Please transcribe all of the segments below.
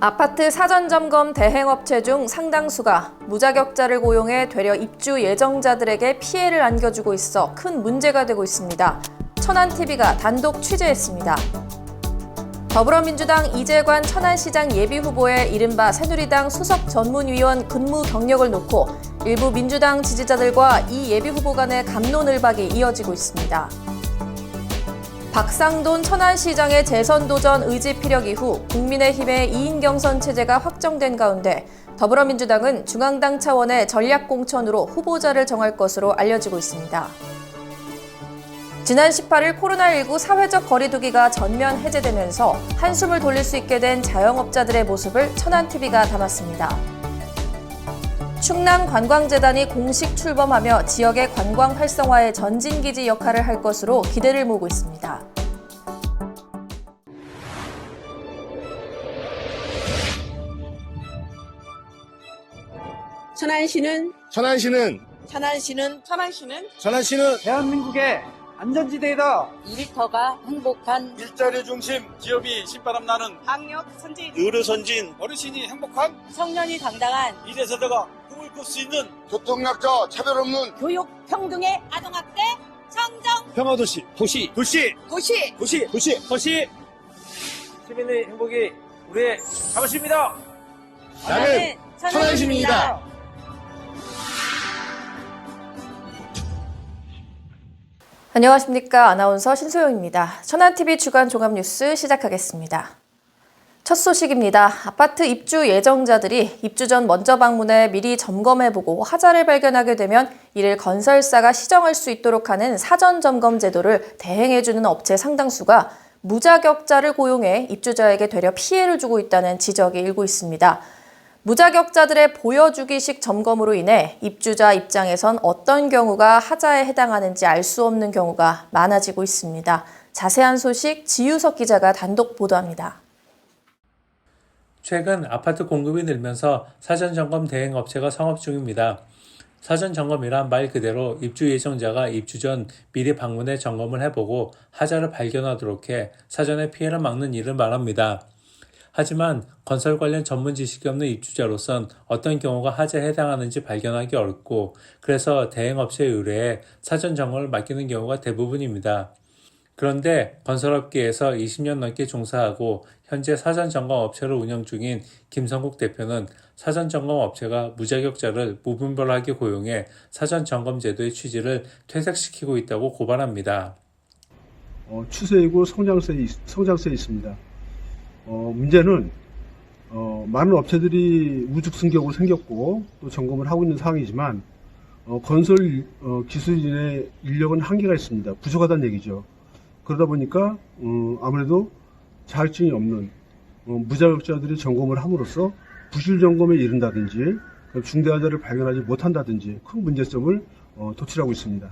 아파트 사전 점검 대행 업체 중 상당수가 무자격자를 고용해 되려 입주 예정자들에게 피해를 안겨주고 있어 큰 문제가 되고 있습니다. 천안TV가 단독 취재했습니다. 더불어민주당 이재관 천안시장 예비후보의 이른바 새누리당 수석 전문위원 근무 경력을 놓고 일부 민주당 지지자들과 이 예비후보 간의 감론을박이 이어지고 있습니다. 박상돈 천안시장의 재선 도전 의지 피력 이후 국민의힘의 2인 경선 체제가 확정된 가운데 더불어민주당은 중앙당 차원의 전략 공천으로 후보자를 정할 것으로 알려지고 있습니다. 지난 18일 코로나19 사회적 거리두기가 전면 해제되면서 한숨을 돌릴 수 있게 된 자영업자들의 모습을 천안TV가 담았습니다. 충남관광재단이 공식 출범하며 지역의 관광 활성화의 전진기지 역할을 할 것으로 기대를 모으고 있습니다. 천안시는 천안시는 천안시는 천안시는 천안시는 대한민국의 안전지대이다. 일터가 행복한 일자리 중심 기업이 신바람 나는 방역 선진 의료 선진 어르신이 행복한 청년이 당당한 이래서다가 꿈을 꿀 수 있는 교통약자 차별 없는 교육 평등의 아동학대 청정 평화도시 도시 도시 도시 도시 도시 도시 시민의 행복이 우리의 자부심입니다. 나는 천안시민이다. 안녕하십니까. 아나운서 신소영입니다. 천안TV 주간 종합뉴스 시작하겠습니다. 첫 소식입니다. 아파트 입주 예정자들이 입주 전 먼저 방문해 미리 점검해보고 하자를 발견하게 되면 이를 건설사가 시정할 수 있도록 하는 사전 점검 제도를 대행해주는 업체 상당수가 무자격자를 고용해 입주자에게 되려 피해를 주고 있다는 지적이 일고 있습니다. 무자격자들의 보여주기식 점검으로 인해 입주자 입장에선 어떤 경우가 하자에 해당하는지 알 수 없는 경우가 많아지고 있습니다. 자세한 소식 지유석 기자가 단독 보도합니다. 최근 아파트 공급이 늘면서 사전 점검 대행 업체가 성업 중입니다. 사전 점검이란 말 그대로 입주 예정자가 입주 전 미리 방문해 점검을 해보고 하자를 발견하도록 해 사전에 피해를 막는 일을 말합니다. 하지만 건설 관련 전문 지식이 없는 입주자로선 어떤 경우가 하자에 해당하는지 발견하기 어렵고 그래서 대행 업체에 의뢰해 사전 점검을 맡기는 경우가 대부분입니다. 그런데 건설업계에서 20년 넘게 종사하고 현재 사전 점검 업체를 운영 중인 김성국 대표는 사전 점검 업체가 무자격자를 무분별하게 고용해 사전 점검 제도의 취지를 퇴색시키고 있다고 고발합니다. 어, 추세이고 성장세에, 있- 성장세에 있습니다. 어, 문제는 어, 많은 업체들이 우죽승격으로 생겼고 또 점검을 하고 있는 상황이지만 어, 건설 일- 어, 기술인의 인력은 한계가 있습니다. 부족하다는 얘기죠. 그러다 보니까 어, 아무래도 자격증이 없는 어, 무자격자들이 점검을 함으로써 부실 점검에 이른다든지 중대하자를 발견하지 못한다든지 큰 문제점을 어, 도출하고 있습니다.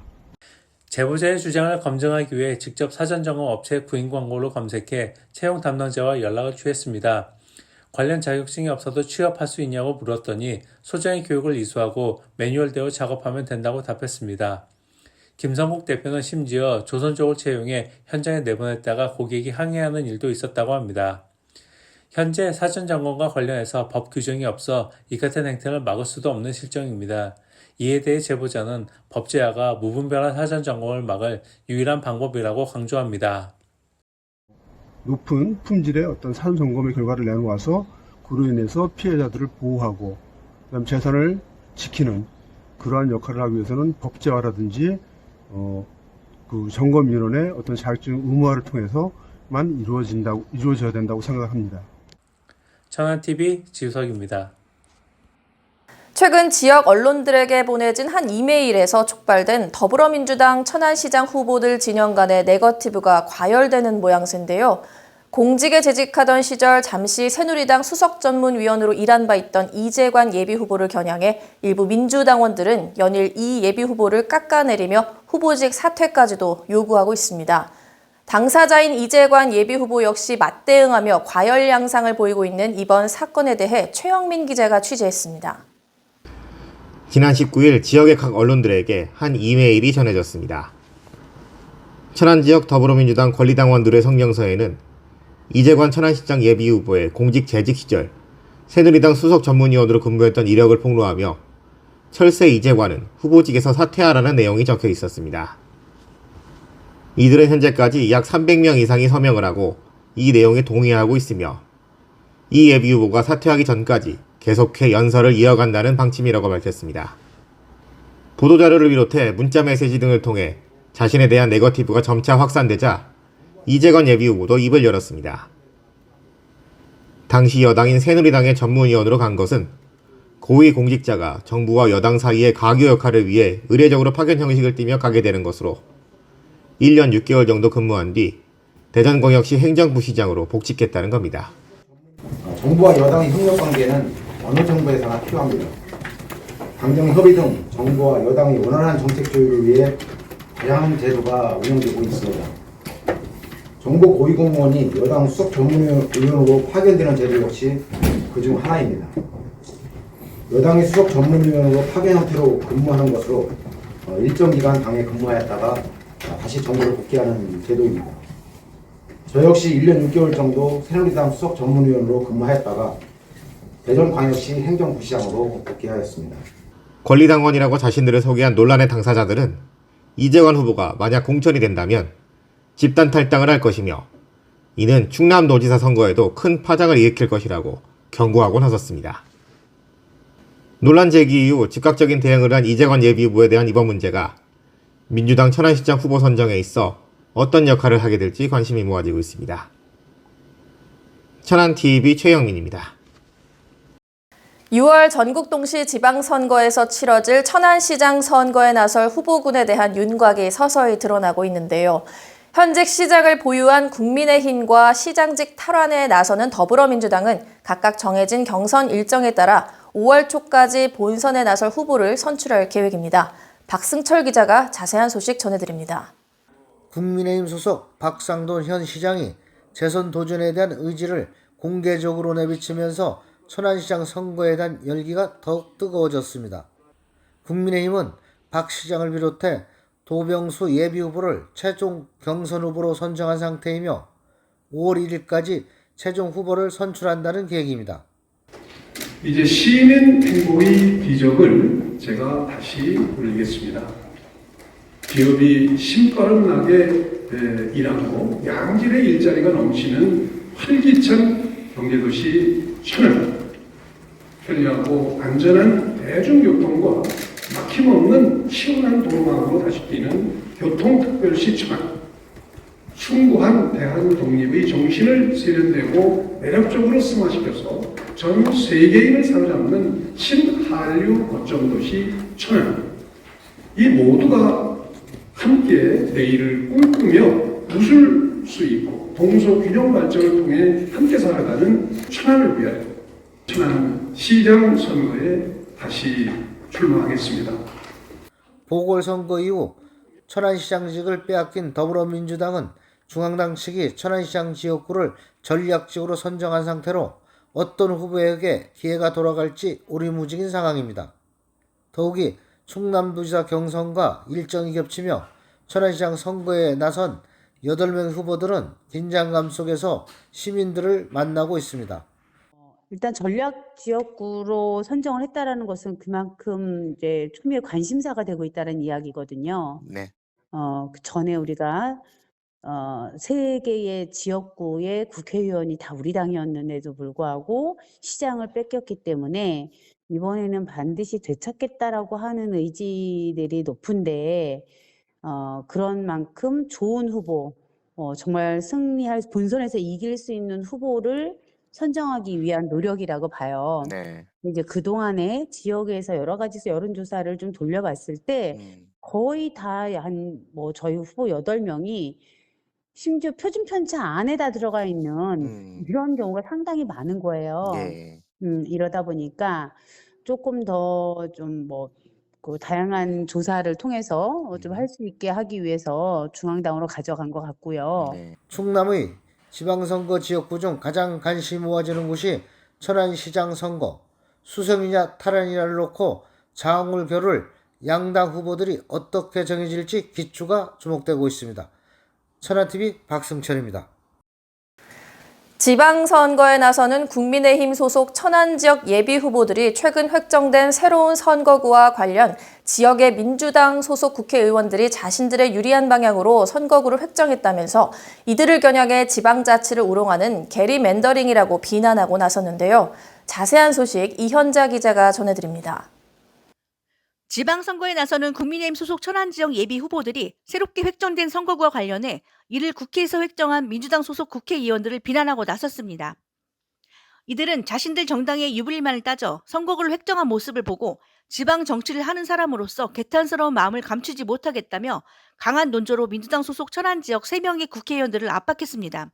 제보자의 주장을 검증하기 위해 직접 사전 점검 업체 구인 광고로 검색해 채용 담당자와 연락을 취했습니다. 관련 자격증이 없어도 취업할 수 있냐고 물었더니 소정의 교육을 이수하고 매뉴얼대로 작업하면 된다고 답했습니다. 김성국 대표는 심지어 조선족을 채용해 현장에 내보냈다가 고객이 항의하는 일도 있었다고 합니다. 현재 사전 점검과 관련해서 법 규정이 없어 이 같은 행태를 막을 수도 없는 실정입니다. 이에 대해 제보자는 법제화가 무분별한 사전 점검을 막을 유일한 방법이라고 강조합니다. 높은 품질의 어떤 사전 점검의 결과를 내놓아서 그로 인해서 피해자들을 보호하고 그다음 재산을 지키는 그러한 역할을 하기 위해서는 법제화라든지 어, 그 점검위원회 어떤 자격증 의무화를 통해서만 이루어진다고 이루어져야 된다고 생각합니다. 천안TV 지우석입니다. 최근 지역 언론들에게 보내진 한 이메일에서 촉발된 더불어민주당 천안시장 후보들 진영 간의 네거티브가 과열되는 모양새인데요. 공직에 재직하던 시절 잠시 새누리당 수석전문위원으로 일한 바 있던 이재관 예비후보를 겨냥해 일부 민주당원들은 연일 이 예비후보를 깎아내리며 후보직 사퇴까지도 요구하고 있습니다. 당사자인 이재관 예비후보 역시 맞대응하며 과열 양상을 보이고 있는 이번 사건에 대해 최영민 기자가 취재했습니다. 지난 19일 지역의 각 언론들에게 한 이메일이 전해졌습니다. 천안 지역 더불어민주당 권리당원들의 성명서에는 이재관 천안시장 예비후보의 공직 재직 시절 새누리당 수석 전문위원으로 근무했던 이력을 폭로하며 철새 이재관은 후보직에서 사퇴하라는 내용이 적혀 있었습니다. 이들은 현재까지 약 300명 이상이 서명을 하고 이 내용에 동의하고 있으며 이 예비 후보가 사퇴하기 전까지 계속해 연설을 이어간다는 방침이라고 밝혔습니다. 보도자료를 비롯해 문자 메시지 등을 통해 자신에 대한 네거티브가 점차 확산되자 이재건 예비 후보도 입을 열었습니다. 당시 여당인 새누리당의 전문위원으로 간 것은 고위 공직자가 정부와 여당 사이의 가교 역할을 위해 의례적으로 파견 형식을 띠며 가게 되는 것으로 1년 6개월 정도 근무한 뒤 대전광역시 행정부시장으로 복직했다는 겁니다. 정부와 여당의 협력 관계는 어느 정부에서나 필요합니다. 당정 협의 등 정부와 여당의 원활한 정책 조율을 위해 다양한 제도가 운영되고 있습니다. 정부 고위공무원이 여당 수석 전문위원으로 파견되는 제도 역시 그중 하나입니다. 여당의 수석 전문위원으로 파견 형태로 근무하는 것으로 어, 일정 기간 당에 근무하였다가 어, 다시 정부로 복귀하는 제도입니다. 저 역시 1년 6개월 정도 새누리당 수석 전문위원으로 근무하였다가 대전광역시 행정부시장으로 복귀하였습니다. 권리당원이라고 자신들을 소개한 논란의 당사자들은 이재관 후보가 만약 공천이 된다면 집단 탈당을 할 것이며 이는 충남도지사 선거에도 큰 파장을 일으킬 것이라고 경고하고 나섰습니다. 논란 제기 이후 즉각적인 대응을 한 이재관 예비후보에 대한 이번 문제가 민주당 천안시장 후보 선정에 있어 어떤 역할을 하게 될지 관심이 모아지고 있습니다. 천안TV 최영민입니다. 6월 전국 동시 지방선거에서 치러질 천안시장 선거에 나설 후보군에 대한 윤곽이 서서히 드러나고 있는데요. 현직 시장을 보유한 국민의힘과 시장직 탈환에 나서는 더불어민주당은 각각 정해진 경선 일정에 따라 5월 초까지 본선에 나설 후보를 선출할 계획입니다. 박승철 기자가 자세한 소식 전해드립니다. 국민의힘 소속 박상돈 현 시장이 재선 도전에 대한 의지를 공개적으로 내비치면서 천안시장 선거에 대한 열기가 더욱 뜨거워졌습니다. 국민의힘은 박 시장을 비롯해 도병수 예비 후보를 최종 경선 후보로 선정한 상태이며 5월 1일까지 최종 후보를 선출한다는 계획입니다. 이제 시민 행복의 비적을 제가 다시 올리겠습니다. 기업이 신바람 나게 에, 일하고 양질의 일자리가 넘치는 활기찬 경제도시 천안 편리하고 안전한 대중교통과 막힘없는 시원한 도로망으로 다시 뛰는 교통특별시 천안 숭고한 대한 독립의 정신을 세련되고 매력적으로 승화시켜서 전 세계인을 사로잡는 신한류 거점 도시 천안. 이 모두가 함께 내일을 꿈꾸며 웃을 수 있고 동서균형 발전을 통해 함께 살아가는 천안을 위하여. 천안 시장 선거에 다시 출마하겠습니다. 보궐선거 이후 천안시장직을 빼앗긴 더불어민주당은 중앙당 측이 천안시장 지역구를 전략지구로 선정한 상태로 어떤 후보에게 기회가 돌아갈지 오리무중인 상황입니다. 더욱이 충남도지사 경선과 일정이 겹치며 천안시장 선거에 나선 8명 후보들은 긴장감 속에서 시민들을 만나고 있습니다. 일단 전략 지역구로 선정을 했다라는 것은 그만큼 이제 초미의 관심사가 되고 있다는 이야기거든요. 네. 어, 그 전에 우리가 어, 세 개의 지역구의 국회의원이 다 우리 당이었는데도 불구하고 시장을 뺏겼기 때문에 이번에는 반드시 되찾겠다라고 하는 의지들이 높은데 어, 그런 만큼 좋은 후보, 어, 정말 승리할 본선에서 이길 수 있는 후보를 선정하기 위한 노력이라고 봐요. 네. 이제 그동안에 지역에서 여러 가지 여론조사를 좀 돌려봤을 때 음. 거의 다 한 뭐 저희 후보 여덟 명이 심지어 표준 편차 안에 다 들어가 있는 음. 이런 경우가 상당히 많은 거예요. 네. 음, 이러다 보니까 조금 더 좀 뭐 그 다양한 조사를 통해서 어, 좀할 수 있게 하기 위해서 중앙당으로 가져간 것 같고요. 네. 충남의 지방선거 지역구 중 가장 관심이 모아지는 곳이 천안시장 선거. 수성이냐 탈환이냐를 놓고 장울교를 양당 후보들이 어떻게 정해질지 기추가 주목되고 있습니다. 천안TV 박승철입니다. 지방선거에 나서는 국민의힘 소속 천안 지역 예비 후보들이 최근 획정된 새로운 선거구와 관련 지역의 민주당 소속 국회의원들이 자신들의 유리한 방향으로 선거구를 획정했다면서 이들을 겨냥해 지방자치를 우롱하는 게리 맨더링이라고 비난하고 나섰는데요. 자세한 소식 이현자 기자가 전해드립니다. 지방선거에 나서는 국민의힘 소속 천안 지역 예비 후보들이 새롭게 획정된 선거구와 관련해 이를 국회에서 획정한 민주당 소속 국회의원들을 비난하고 나섰습니다. 이들은 자신들 정당의 유불리만을 따져 선거구를 획정한 모습을 보고 지방 정치를 하는 사람으로서 개탄스러운 마음을 감추지 못하겠다며 강한 논조로 민주당 소속 천안 지역 3명의 국회의원들을 압박했습니다.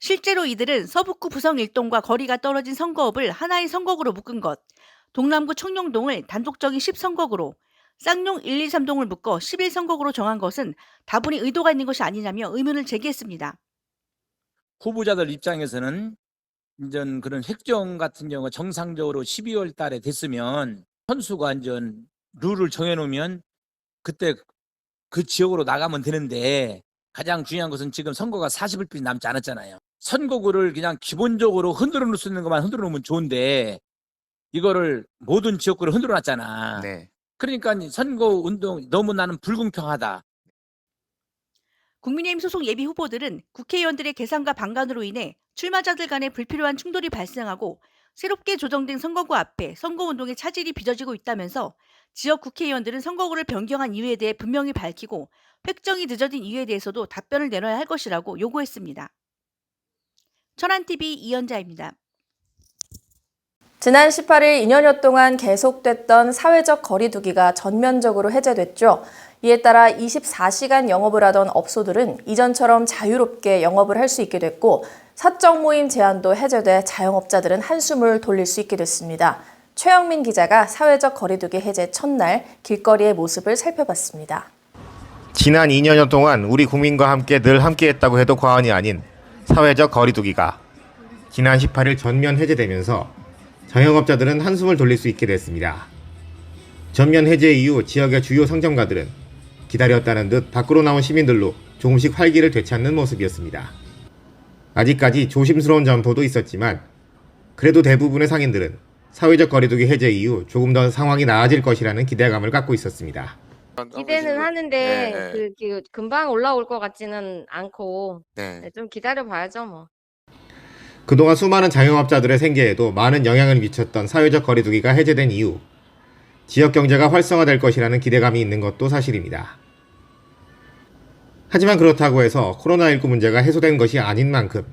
실제로 이들은 서북구 부성 일동과 거리가 떨어진 선거업을 하나의 선거구로 묶은 것, 동남구 청룡동을 단독적인 10선거구로, 쌍용 1, 2, 3동을 묶어 11선거구로 정한 것은 다분히 의도가 있는 것이 아니냐며 의문을 제기했습니다. 후보자들 입장에서는 이제 그런 획정 같은 경우 정상적으로 12월 달에 됐으면 선수가 이제 룰을 정해놓으면 그때 그 지역으로 나가면 되는데 가장 중요한 것은 지금 선거가 40일 뿐이 남지 않았잖아요. 선거구를 그냥 기본적으로 흔들어 놓을 수 있는 것만 흔들어 놓으면 좋은데 이거를 모든 지역구를 흔들어 놨잖아. 그러니까 선거 운동 너무 나는 불공평하다. 국민의힘 소속 예비 후보들은 국회의원들의 계산과 방관으로 인해 출마자들 간의 불필요한 충돌이 발생하고 새롭게 조정된 선거구 앞에 선거운동의 차질이 빚어지고 있다면서 지역 국회의원들은 선거구를 변경한 이유에 대해 분명히 밝히고 획정이 늦어진 이유에 대해서도 답변을 내놔야 할 것이라고 요구했습니다. 천안TV 이현자입니다. 지난 18일 2년여 동안 계속됐던 사회적 거리두기가 전면적으로 해제됐죠. 이에 따라 24시간 영업을 하던 업소들은 이전처럼 자유롭게 영업을 할 수 있게 됐고 사적 모임 제한도 해제돼 자영업자들은 한숨을 돌릴 수 있게 됐습니다. 최영민 기자가 사회적 거리두기 해제 첫날 길거리의 모습을 살펴봤습니다. 지난 2년여 동안 우리 국민과 함께 늘 함께했다고 해도 과언이 아닌 사회적 거리두기가 지난 18일 전면 해제되면서 자영업자들은 한숨을 돌릴 수 있게 됐습니다. 전면 해제 이후 지역의 주요 상점가들은 기다렸다는 듯 밖으로 나온 시민들로 조금씩 활기를 되찾는 모습이었습니다. 아직까지 조심스러운 점포도 있었지만 그래도 대부분의 상인들은 사회적 거리두기 해제 이후 조금 더 상황이 나아질 것이라는 기대감을 갖고 있었습니다. 기대는 하는데 네, 네. 그, 그 금방 올라올 것 같지는 않고 네. 네, 좀 기다려 봐야죠 뭐. 그동안 수많은 자영업자들의 생계에도 많은 영향을 미쳤던 사회적 거리두기가 해제된 이후 지역 경제가 활성화될 것이라는 기대감이 있는 것도 사실입니다. 하지만 그렇다고 해서 코로나19 문제가 해소된 것이 아닌 만큼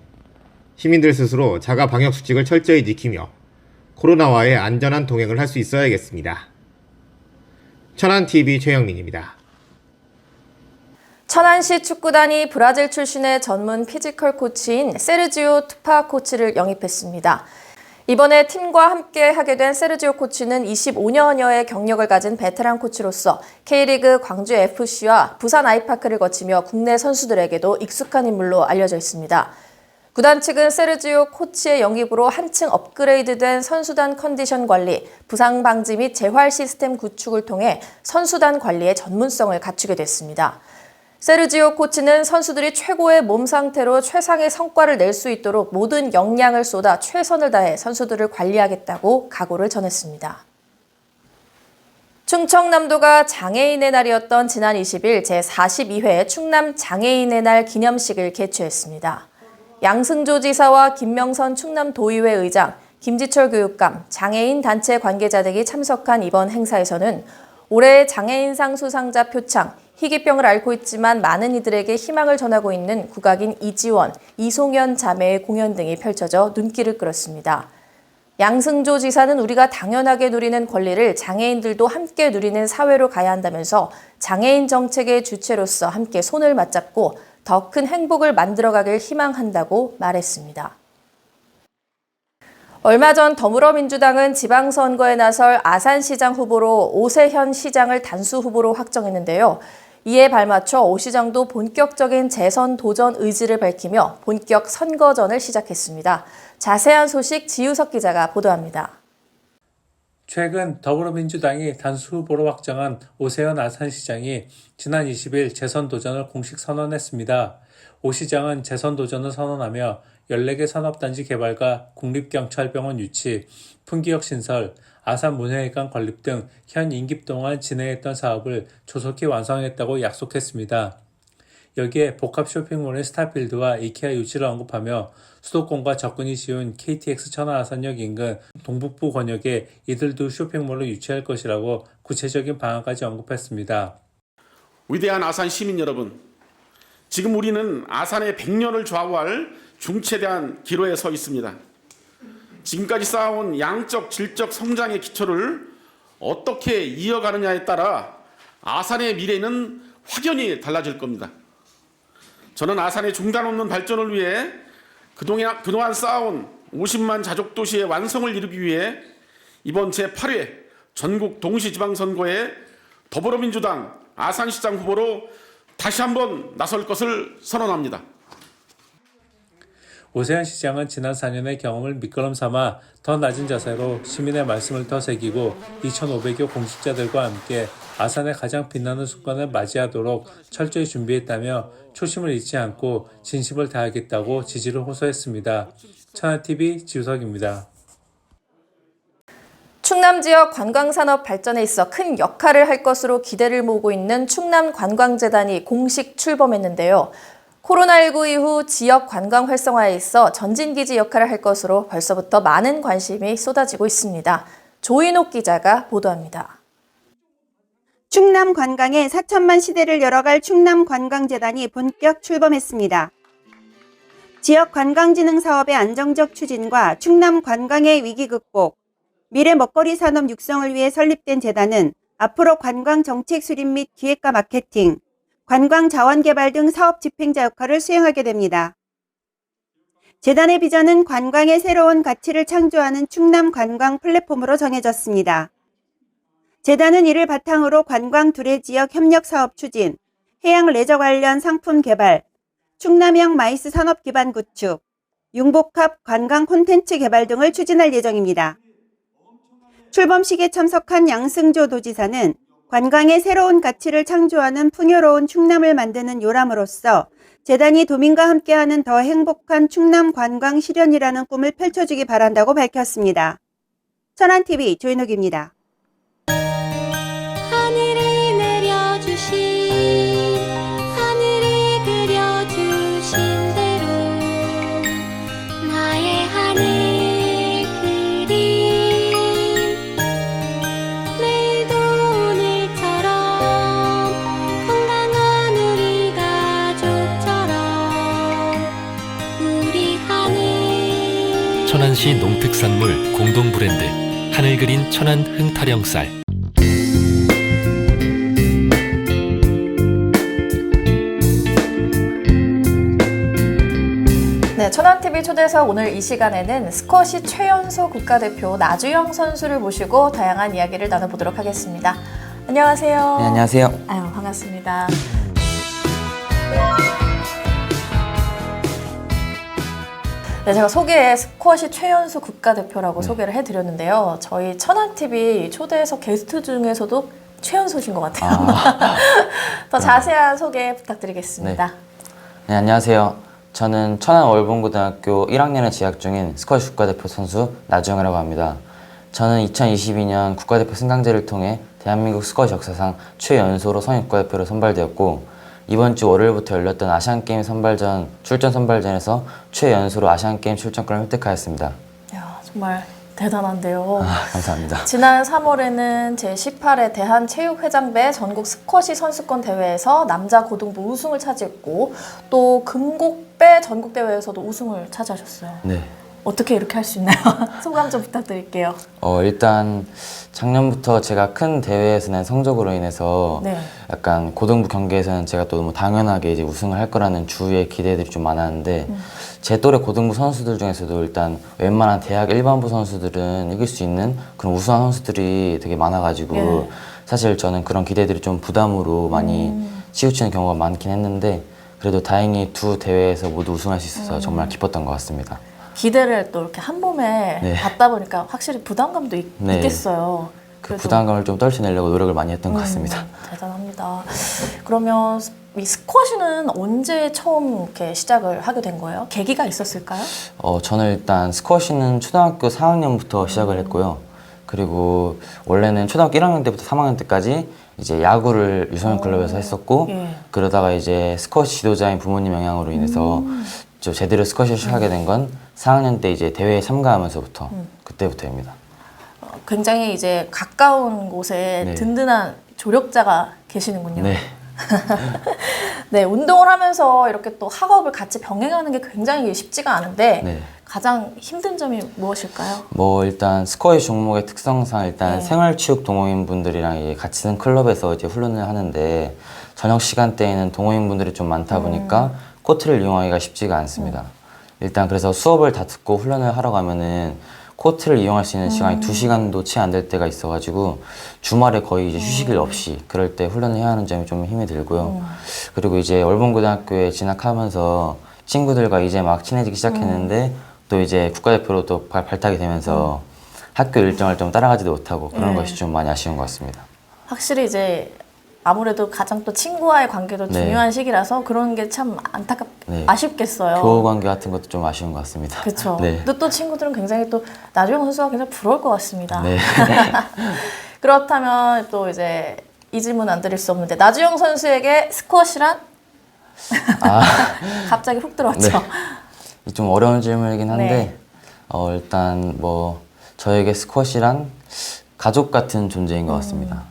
시민들 스스로 자가 방역 수칙을 철저히 지키며 코로나와의 안전한 동행을 할 수 있어야겠습니다. 천안TV 최영민입니다. 천안시 축구단이 브라질 출신의 전문 피지컬 코치인 세르지오 투파 코치를 영입했습니다. 이번에 팀과 함께 하게 된 세르지오 코치는 25년여의 경력을 가진 베테랑 코치로서 K리그 광주 FC와 부산 아이파크를 거치며 국내 선수들에게도 익숙한 인물로 알려져 있습니다. 구단 측은 세르지오 코치의 영입으로 한층 업그레이드된 선수단 컨디션 관리, 부상 방지 및 재활 시스템 구축을 통해 선수단 관리의 전문성을 갖추게 됐습니다. 세르지오 코치는 선수들이 최고의 몸 상태로 최상의 성과를 낼 수 있도록 모든 역량을 쏟아 최선을 다해 선수들을 관리하겠다고 각오를 전했습니다. 충청남도가 장애인의 날이었던 지난 20일 제42회 충남 장애인의 날 기념식을 개최했습니다. 양승조 지사와 김명선 충남도의회 의장, 김지철 교육감, 장애인 단체 관계자 등이 참석한 이번 행사에서는 올해 장애인상 수상자 표창, 희귀병을 앓고 있지만 많은 이들에게 희망을 전하고 있는 국악인 이지원, 이송현 자매의 공연 등이 펼쳐져 눈길을 끌었습니다. 양승조 지사는 우리가 당연하게 누리는 권리를 장애인들도 함께 누리는 사회로 가야 한다면서 장애인 정책의 주체로서 함께 손을 맞잡고 더 큰 행복을 만들어가길 희망한다고 말했습니다. 얼마 전 더불어민주당은 지방선거에 나설 아산시장 후보로 오세현 시장을 단수 후보로 확정했는데요. 이에 발맞춰 오 시장도 본격적인 재선 도전 의지를 밝히며 본격 선거전을 시작했습니다. 자세한 소식 지우석 기자가 보도합니다. 최근 더불어민주당이 단수 후보로 확정한 오세훈 아산시장이 지난 20일 재선 도전을 공식 선언했습니다. 오 시장은 재선 도전을 선언하며 14개 산업단지 개발과 국립경찰병원 유치, 풍기역 신설, 아산 문해회관 건립 등 현 임기 동안 진행했던 사업을 조속히 완성했다고 약속했습니다. 여기에 복합 쇼핑몰인 스타필드와 이케아 유치를 언급하며 수도권과 접근이 쉬운 KTX 천안아산역 인근 동북부 권역에 이들도 쇼핑몰을 유치할 것이라고 구체적인 방안까지 언급했습니다. 위대한 아산 시민 여러분, 지금 우리는 아산의 100년을 좌우할 중체대한 기로에 서 있습니다. 지금까지 쌓아온 양적, 질적 성장의 기초를 어떻게 이어가느냐에 따라 아산의 미래는 확연히 달라질 겁니다. 저는 아산의 중단 없는 발전을 위해 그동안, 그동안 쌓아온 50만 자족 도시의 완성을 이루기 위해 이번 제8회 전국 동시지방선거에 더불어민주당 아산시장 후보로 다시 한번 나설 것을 선언합니다. 오세훈 시장은 지난 4년의 경험을 밑거름 삼아 더 낮은 자세로 시민의 말씀을 더 새기고 2,500여 공직자들과 함께 아산의 가장 빛나는 순간을 맞이하도록 철저히 준비했다며 초심을 잃지 않고 진심을 다하겠다고 지지를 호소했습니다. 천안TV 지우석입니다. 충남 지역 관광산업 발전에 있어 큰 역할을 할 것으로 기대를 모으고 있는 충남 관광재단이 공식 출범했는데요. 코로나19 이후 지역 관광 활성화에 있어 전진기지 역할을 할 것으로 벌써부터 많은 관심이 쏟아지고 있습니다. 조인옥 기자가 보도합니다. 충남 관광의 4천만 시대를 열어갈 충남 관광재단이 본격 출범했습니다. 지역 관광진흥 사업의 안정적 추진과 충남 관광의 위기 극복, 미래 먹거리 산업 육성을 위해 설립된 재단은 앞으로 관광 정책 수립 및 기획과 마케팅, 관광 자원 개발 등 사업 집행자 역할을 수행하게 됩니다. 재단의 비전은 관광의 새로운 가치를 창조하는 충남 관광 플랫폼으로 정해졌습니다. 재단은 이를 바탕으로 관광 두레 지역 협력 사업 추진, 해양 레저 관련 상품 개발, 충남형 마이스 산업 기반 구축, 융복합 관광 콘텐츠 개발 등을 추진할 예정입니다. 출범식에 참석한 양승조 도지사는 관광의 새로운 가치를 창조하는 풍요로운 충남을 만드는 요람으로서 재단이 도민과 함께하는 더 행복한 충남 관광 실현이라는 꿈을 펼쳐주기 바란다고 밝혔습니다. 천안TV 조인욱입니다. 천안시 농특산물 공동 브랜드 하늘 그린 천안 흥타령 쌀 네, 천안TV 초대석 오늘 이 시간에는 스쿼시 최연소 국가대표 나주영 선수를 모시고 다양한 이야기를 나눠보도록 하겠습니다. 안녕하세요. 네, 안녕하세요. 아유, 반갑습니다. 네, 제가 소개에 스쿼시 최연소 국가대표라고 소개를 해드렸는데요. 저희 천안TV 초대석 게스트 중에서도 최연소신 것 같아요. 더 자세한 소개 부탁드리겠습니다. 네, 안녕하세요. 저는 천안 월봉고등학교 1학년에 재학 중인 스쿼시 국가대표 선수 나주영이라고 합니다. 저는 2022년 국가대표 승강제를 통해 대한민국 스쿼시 역사상 최연소로 성인 국가대표로 선발되었고 이번 주 월요일부터 열렸던 아시안게임 선발전 출전 선발전에서 최연소로 아시안게임 출전권을 획득하였습니다. 이야, 정말 대단한데요. 아, 감사합니다. 지난 3월에는 제18회 대한체육회장배 전국 스쿼시 선수권 대회에서 남자 고등부 우승을 차지했고 또 금곡배 전국대회에서도 우승을 차지하셨어요. 네. 어떻게 이렇게 할 수 있나요? 소감 좀 부탁드릴게요. 어, 일단 작년부터 제가 큰 대회에서 낸 성적으로 인해서 네. 약간 고등부 경기에서는 제가 또 너무 당연하게 이제 우승을 할 거라는 주위의 기대들이 좀 많았는데 음. 제 또래 고등부 선수들 중에서도 일단 웬만한 대학 일반부 선수들은 이길 수 있는 그런 우수한 선수들이 되게 많아가지고 예. 사실 저는 그런 기대들이 좀 부담으로 많이 음. 치우치는 경우가 많긴 했는데 그래도 다행히 두 대회에서 모두 우승할 수 있어서 음. 정말 기뻤던 것 같습니다. 기대를 또 이렇게 한 몸에 네. 받다 보니까 확실히 부담감도 있, 네. 겠어요 그 부담감을 좀 떨쳐내려고 노력을 많이 했던 것 같습니다. 대단합니다. 그러면 이 스쿼시는 언제 처음 이렇게 시작을 하게 된 거예요? 계기가 있었을까요? 어, 저는 일단 스쿼시는 초등학교 4학년부터 시작을 했고요. 그리고 원래는 초등학교 1학년 때부터 3학년 때까지 이제 야구를 유소년 클럽에서 했었고 예. 그러다가 이제 스쿼시 지도자인 부모님 영향으로 인해서 저 제대로 스쿼시를 시작하게 된 건 4학년 때 이제 대회에 참가하면서부터 그때부터입니다. 어, 굉장히 이제 가까운 곳에 네. 든든한 조력자가 계시는군요. 네. 네, 운동을 하면서 이렇게 또 학업을 같이 병행하는 게 굉장히 쉽지가 않은데 네. 가장 힘든 점이 무엇일까요? 뭐 일단 스쿼시 종목의 특성상 일단 네. 생활체육 동호인 분들이랑 이제 같이 있는 클럽에서 이제 훈련을 하는데 저녁 시간대에는 동호인 분들이 좀 많다 보니까 코트를 이용하기가 쉽지가 않습니다. 일단 그래서 수업을 다 듣고 훈련을 하러 가면은 코트를 이용할 수 있는 시간이 두 시간도 채 안 될 때가 있어가지고 주말에 거의 이제 휴식일 없이 그럴 때 훈련을 해야 하는 점이 좀 힘이 들고요. 그리고 이제 월봉고등학교에 진학하면서 친구들과 이제 막 친해지기 시작했는데 또 이제 국가대표로 또 발, 발탁이 되면서 학교 일정을 좀 따라가지도 못하고 그런 네. 것이 좀 많이 아쉬운 것 같습니다. 확실히 이제 아무래도 가장 또 친구와의 관계도 네. 중요한 시기라서 그런 게 참 안타깝 네. 아쉽겠어요. 교우 관계 같은 것도 좀 아쉬운 것 같습니다. 그렇죠. 네. 근데 또 친구들은 굉장히 또 나주영 선수가 굉장히 부러울 것 같습니다. 네. 그렇다면 또 이제 이 질문 안 드릴 수 없는데 나주영 선수에게 스쿼시란 아, 갑자기 훅 들어왔죠. 네. 좀 어려운 질문이긴 한데 네. 어, 일단 뭐 저에게 스쿼시란 가족 같은 존재인 음. 것 같습니다.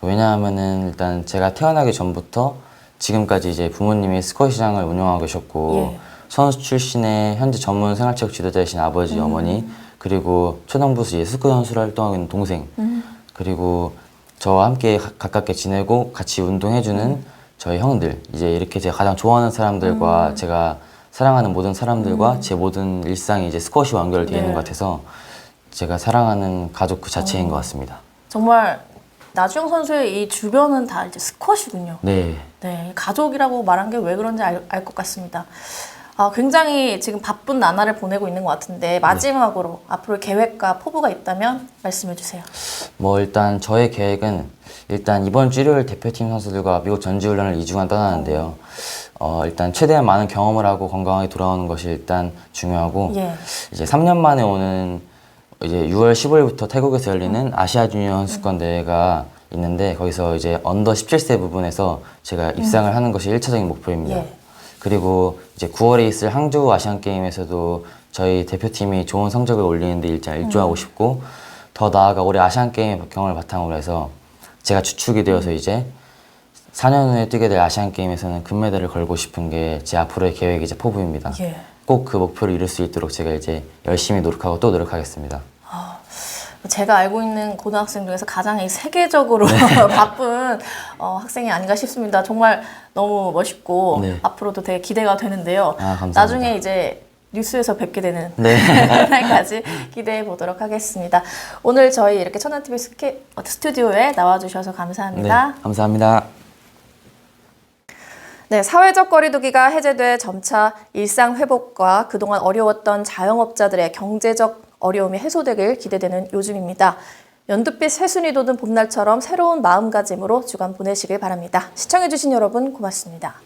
왜냐하면은 일단 제가 태어나기 전부터 지금까지 이제 부모님이 스쿼시장을 운영하고 계셨고 예. 선수 출신의 현재 전문 생활체육 지도자이신 아버지, 음. 어머니 그리고 초등부수 예스크 선수로 활동하고 있는 동생 음. 그리고 저와 함께 가- 가깝게 지내고 같이 운동해주는 저희 형들 이제 이렇게 제가 가장 좋아하는 사람들과 음. 제가 사랑하는 모든 사람들과 제 모든 일상이 이제 스쿼시와 연결되어 있는 네. 것 같아서 제가 사랑하는 가족 그 자체인 어. 것 같습니다. 정말 나주영 선수의 이 주변은 다 이제 스쿼시군요. 네, 네, 가족이라고 말한 게 왜 그런지 알 것 같습니다. 아, 굉장히 지금 바쁜 나날을 보내고 있는 것 같은데 마지막으로 앞으로 계획과 포부가 있다면 말씀해 주세요. 뭐 일단 저의 계획은 일단 이번 주 일요일 대표팀 선수들과 미국 전지훈련을 2주간 떠나는데요. 어, 일단 최대한 많은 경험을 하고 건강하게 돌아오는 것이 일단 중요하고 예. 이제 3년 만에 오는 이제 6월 15일부터 태국에서 열리는 아시아 주니어 선수권 대회가 있는데 거기서 이제 언더 17세 부분에서 제가 입상을 하는 것이 1차적인 목표입니다. 예. 그리고 이제 9월에 있을 항저우 아시안 게임에서도 저희 대표팀이 좋은 성적을 올리는데 일단 일조하고 싶고 더 나아가 올해 아시안 게임 경험을 바탕으로 해서 제가 주축이 되어서 이제 4년 후에 뛰게 될 아시안 게임에서는 금메달을 걸고 싶은 게 제 앞으로의 계획이자 포부입니다. 예. 꼭 그 목표를 이룰 수 있도록 제가 이제 열심히 노력하고 또 노력하겠습니다. 제가 알고 있는 고등학생 중에서 가장 이 세계적으로 네. 바쁜 어, 학생이 아닌가 싶습니다. 정말 너무 멋있고 네. 앞으로도 되게 기대가 되는데요. 아. 나중에 이제 뉴스에서 뵙게 되는 네. 날까지 기대해 보도록 하겠습니다. 오늘 저희 이렇게 천안TV 어, 스튜디오에 나와주셔서 감사합니다. 네, 감사합니다. 네, 사회적 거리두기가 해제돼 점차 일상 회복과 그동안 어려웠던 자영업자들의 경제적 어려움이 해소되길 기대되는 요즘입니다. 연두빛 새순이 돋은 봄날처럼 새로운 마음가짐으로 주간 보내시길 바랍니다. 시청해주신 여러분 고맙습니다.